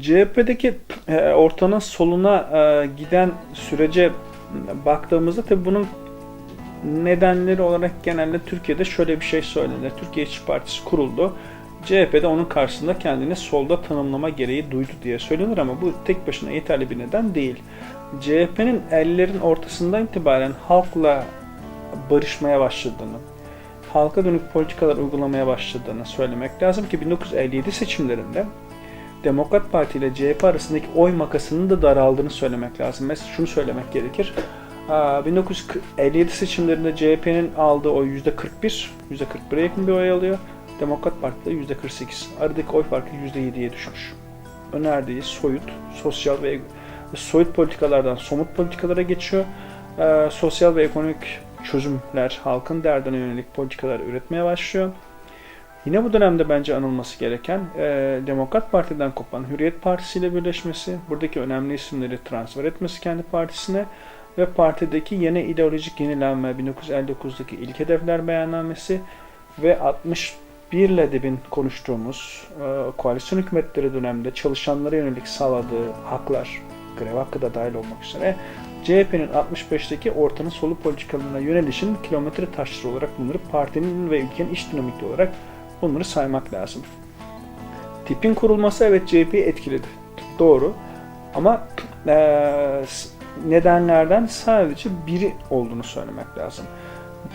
CHP'deki e, ortanın soluna e, giden sürece baktığımızda tabii bunun nedenleri olarak genelde Türkiye'de şöyle bir şey söylenir. Türkiye İşçi Partisi kuruldu. CHP de onun karşısında kendini solda tanımlama gereği duydu diye söylenir ama bu tek başına yeterli bir neden değil. CHP'nin ellerin ortasından itibaren halkla barışmaya başladığını, halka dönük politikalar uygulamaya başladığını söylemek lazım ki 1957 seçimlerinde Demokrat Parti ile CHP arasındaki oy makasının da daraldığını söylemek lazım. Mesela şunu söylemek gerekir. Aa, 1957 seçimlerinde CHP'nin aldığı oy %41, %41'e yakın bir oy alıyor. Demokrat Parti'de %48. Aradaki oy farkı %7'ye düşmüş. Önerdiği soyut, sosyal ve soyut politikalardan somut politikalara geçiyor. Sosyal ve ekonomik çözümler, halkın derdine yönelik politikalar üretmeye başlıyor. Yine bu dönemde bence anılması gereken e, Demokrat Parti'den kopan Hürriyet Partisi ile birleşmesi, buradaki önemli isimleri transfer etmesi kendi partisine ve partideki yeni ideolojik yenilenme 1959'daki ilk hedefler beyannamesi ve 61 ile de bin konuştuğumuz e, koalisyon hükümetleri döneminde çalışanlara yönelik sağladığı haklar, grev hakkı da dahil olmak üzere CHP'nin 65'teki ortanın solu politikalarına yönelişin kilometre taşları olarak bunları partinin ve ülkenin iç dinamikli olarak bunları saymak lazım. Tipin kurulması evet CHP'yi etkiledi. Doğru. Ama eee, nedenlerden sadece biri olduğunu söylemek lazım.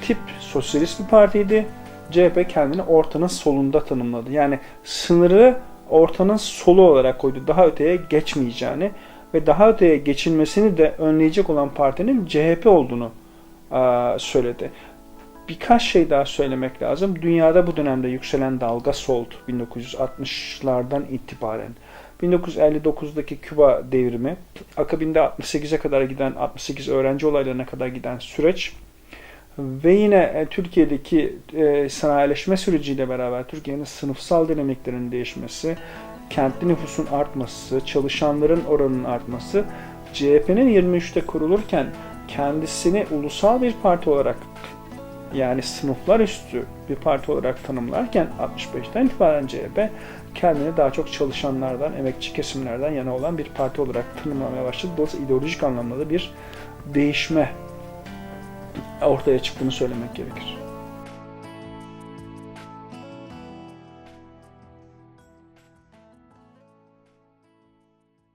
Tip sosyalist bir partiydi. CHP kendini ortanın solunda tanımladı. Yani sınırı ortanın solu olarak koydu. Daha öteye geçmeyeceğini ve daha öteye geçilmesini de önleyecek olan partinin CHP olduğunu söyledi. Birkaç şey daha söylemek lazım. Dünyada bu dönemde yükselen dalga soldu 1960'lardan itibaren. 1959'daki Küba devrimi, akabinde 68'e kadar giden, 68 öğrenci olaylarına kadar giden süreç ve yine e, Türkiye'deki e, sanayileşme süreciyle beraber Türkiye'nin sınıfsal dinamiklerinin değişmesi, kentli nüfusun artması, çalışanların oranının artması, CHP'nin 23'te kurulurken kendisini ulusal bir parti olarak yani sınıflar üstü bir parti olarak tanımlarken 65'ten itibaren CHP kendini daha çok çalışanlardan, emekçi kesimlerden yana olan bir parti olarak tanımlamaya başladı. Dolayısıyla ideolojik anlamda da bir değişme ortaya çıktığını söylemek gerekir.